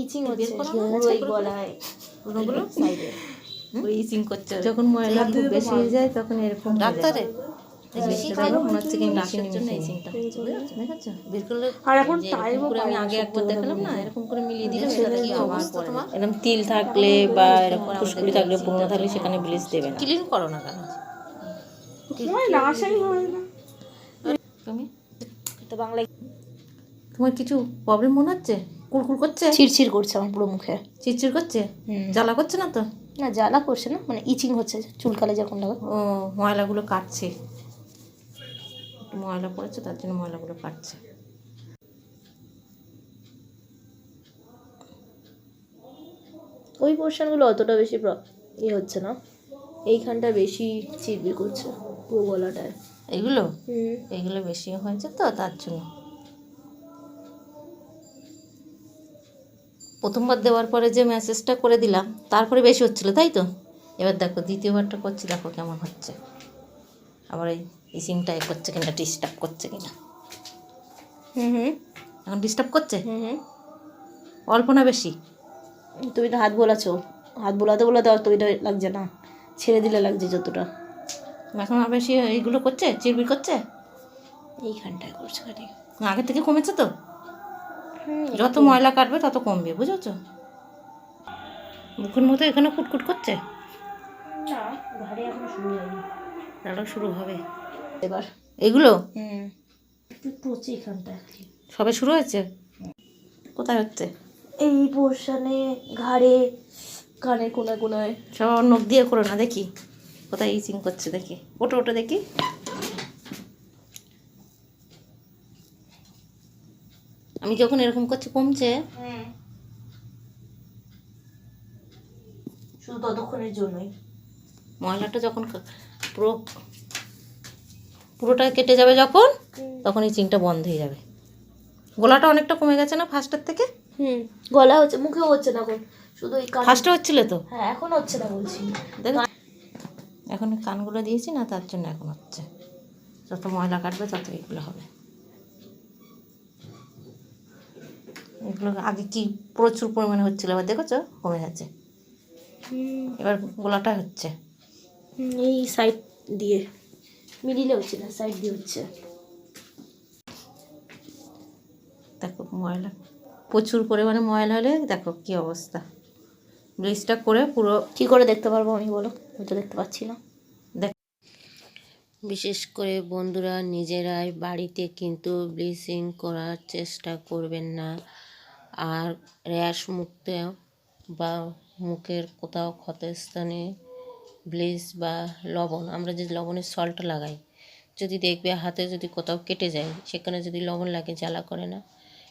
ইচিং হচ্ছে করো না, পুরো এই করে করে। গলায় কোনোগুলো সাইডে ওই ইচিং করছে যখন ময়লা খুব বেশি হয়ে যায় তখন এরকম ডাক্তারে? বেশি তাই হচ্ছে কি ডাক্তারের জন্য মেশিন ইচিংটা। হচ্ছে বুঝেছ দেখেছ বের করলে আর এখন যে এরকম করে আমি আগে একবার দেখালাম না এরকম করে মিলিয়ে দিলে সেটা সেটা কি কি আবার অবস্থা তোমার? এরকম তিল থাকলে বা এরকম ফুসকুড়ি থাকলে পুরনো থাকলে সেখানে ব্লিচ দেবে না। ক্লিন করো না কেন? হয় না। আসাই তুমি? তো বাংলায় তোমার কিছু প্রবলেম মনে হচ্ছে? কুলকুল করছে? চিরচির করছে আমার পুরো মুখে। চিরচির করছে? জ্বালা করছে না তো? না জ্বালা করছে না মানে ইচিং হচ্ছে চুলকালে যখন লাগে ও ময়লাগুলো কাটছে। ময়লা পড়েছে তার জন্য ময়লাগুলো কাটছে। ওই পোর্শনগুলো অতটা বেশি ইয়ে হচ্ছে না। এইখানটা বেশি চিরবির করছে পুরো গলাটায়। এগুলো এগুলো বেশি হয়েছে তো তার জন্য। প্রথমবার দেওয়ার পরে যে মেসেজটা করে দিলাম তারপরে বেশি হচ্ছিল তাই তো? এবার দেখো দ্বিতীয়বারটা করছি দেখো কেমন হচ্ছে। আবার এই ইসিংটা এ করছে কিনা ডিস্টার্ব করছে কিনা। হুম হুম। এখন ডিস্টার্ব করছে? হুম হুম। অল্প না বেশি? তুমি তো হাত বোলাছো হাত বোলাতে বোলাতে আর তৈরি লাগছে না। ছেড়ে দিলে লাগছে যতটা। এখন আর বেশি এইগুলো করছে চিরবির করছে? এইখানটায় করছে আগের থেকে কমেছে তো? হুম যত ময়লা কাটবে তত কমবে বুঝেছ? মুখের মতো এখানে কুটকুট করছে? না শুরু হবে। এবার এগুলো? সবে শুরু হয়েছে? কোথায় হচ্ছে? এই পোর্শনে ঘাড়ে কানে কোনায় কোনায়। সব নখ দিয়ে করো না দেখি। কোথায় ইচিং করছে দেখি। ওটা ওটা দেখি। আমি যখন এরকম করছি কমছে। শুধু ততক্ষণের জন্যই। ময়লাটা যখন পুরো পুরোটা কেটে যাবে যখন তখন ইচিংটা বন্ধ হয়ে যাবে। গলাটা অনেকটা কমে গেছে না ফার্স্টের থেকে? হুম গলা হচ্ছে মুখেও হচ্ছে না এখন। শুধু এই কান ফার্স্টে হচ্ছিল তো? হ্যাঁ এখন হচ্ছে না বলছি। দেখ এখন কানগুলো দিয়েছি না তার জন্য এখন হচ্ছে। যত ময়লা কাটবে তত এগুলো হবে। এগুলো আগে কি প্রচুর পরিমাণে হচ্ছিল? এবার দেখেছ? কমে গেছে। এবার গোলাটা হচ্ছে। এই সাইড দিয়ে। মিডিলে হচ্ছে না সাইড দিয়ে হচ্ছে। দেখো ময়লা। প্রচুর পরিমাণে ময়লা হলে দেখো কি অবস্থা। ব্লিচটা করে পুরো কি করে দেখতে পারব আমি বলো? আমি তো দেখতে পাচ্ছি না। দেখ বিশেষ করে বন্ধুরা নিজেরাই বাড়িতে কিন্তু ব্লিচিং করার চেষ্টা করবেন না। আর র্যাশ মুক্তে বা মুখের কোথাও ক্ষতস্থানে ব্লিচ বা লবণ, আমরা যে লবণের সল্ট লাগাই, যদি দেখবে হাতে যদি কোথাও কেটে যায়, সেখানে যদি লবণ লাগে, জ্বালা করে না।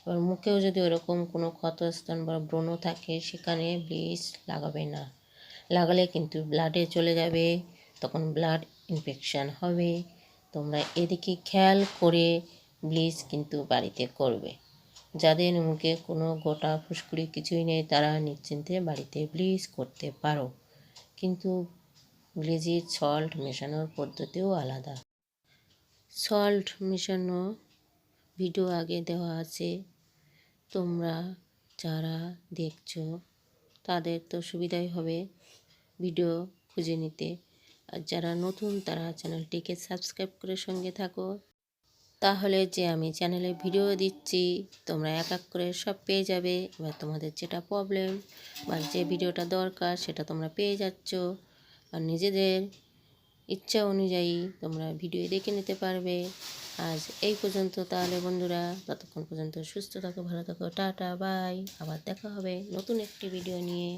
এবার মুখেও যদি ওরকম কোনো ক্ষতস্থান বা ব্রণ থাকে, সেখানে ব্লিচ লাগাবে না। লাগালে কিন্তু ব্লাডে চলে যাবে, তখন ব্লাড ইনফেকশান হবে। তোমরা এদিকে খেয়াল করে ব্লিচ কিন্তু বাড়িতে করবে। যাদের মুখে কোনো গোটা ফুসকুড়ি কিছুই নেই, তারা নিশ্চিন্তে বাড়িতে ব্লিচ করতে পারো। কিন্তু ব্লিচির সল্ট মেশানোর পদ্ধতিও আলাদা। সল্ট মেশানো ভিডিও আগে দেওয়া আছে। তোমরা যারা দেখছ, তাদের তো সুবিধাই হবে ভিডিও খুঁজে নিতে। আর যারা নতুন, তারা চ্যানেলটিকে সাবস্ক্রাইব করে সঙ্গে থাকো। তাহলে যে আমি চ্যানেলে ভিডিও দিচ্ছি, তোমরা এক এক করে সব পেয়ে যাবে। এবার তোমাদের যেটা প্রবলেম বা যে ভিডিওটা দরকার, সেটা তোমরা পেয়ে যাচ্ছ। আর নিজেদের ইচ্ছা অনুযায়ী তোমরা ভিডিও দেখে নিতে পারবে। আজ এই পর্যন্ত তাহলে বন্ধুরা, ততক্ষণ পর্যন্ত সুস্থ থাকো, ভালো থাকো, টাটা বাই আবার দেখা হবে নতুন একটি ভিডিও নিয়ে।